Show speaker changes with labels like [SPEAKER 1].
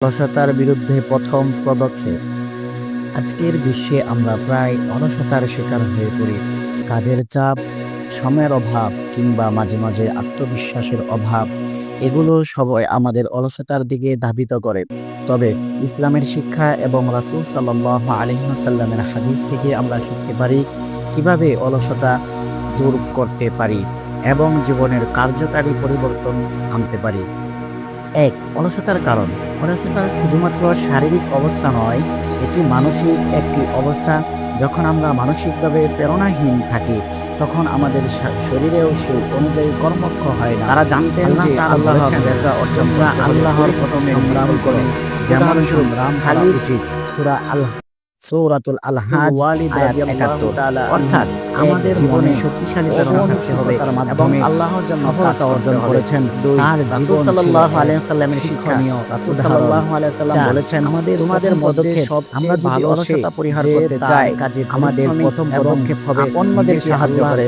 [SPEAKER 1] অলসতার বিরুদ্ধে প্রথম পদক্ষেপ। আজকের বিশ্বে আমরা প্রায় অলসতার শিকার হয়ে পড়ি। কাজের চাপ, সময়ের অভাব কিংবা মাঝে মাঝে আত্মবিশ্বাসের অভাব, এগুলো সবাই আমাদের অলসতার দিকে ধাবিত করে। তবে ইসলামের শিক্ষা এবং রাসূল সাল্লাহ আলহিহাসাল্লামের হাদিস থেকে আমরা শিখতে পারি কীভাবে অলসতা দূর করতে পারি এবং জীবনের কার্যকারী পরিবর্তন আনতে পারি। এক অলসতার কারণ। অলসতা শুধুমাত্র শারীরিক অবস্থা নয় এটি মানসিক একটি অবস্থা। যখন আমরা মানসিকভাবে প্রেরণাহীন থাকি তখন আমাদের শরীরেও সে অনুযায়ী কর্মক্ষ হয় না। তারা জানতেন যে আল্লাহ অর্জন আল্লাহর প্রথমে সংগ্রাম করে। যেমন সংগ্রাম খালি উচিত। সুরা আল্লাহ সূরাতুল আলহাজ অর্থাৎ আমাদের জীবনে শক্তিশালী প্রেরণা থাকতে হবে এবং আল্লাহর জন্য সফলতা অর্জন করেছেন তার রাসূল সাল্লাল্লাহু আলাইহি সাল্লামের শিক্ষণীয় রাসূল সাল্লাল্লাহু আলাইহি সাল্লাম বলেছেন আমাদের তোমাদের মধ্যে সব আমরা যদি অলসতা পরিহার করতে চাই কাজে আমাদের প্রথম পদক্ষেপ হবে অন্যদের সাহায্য করে।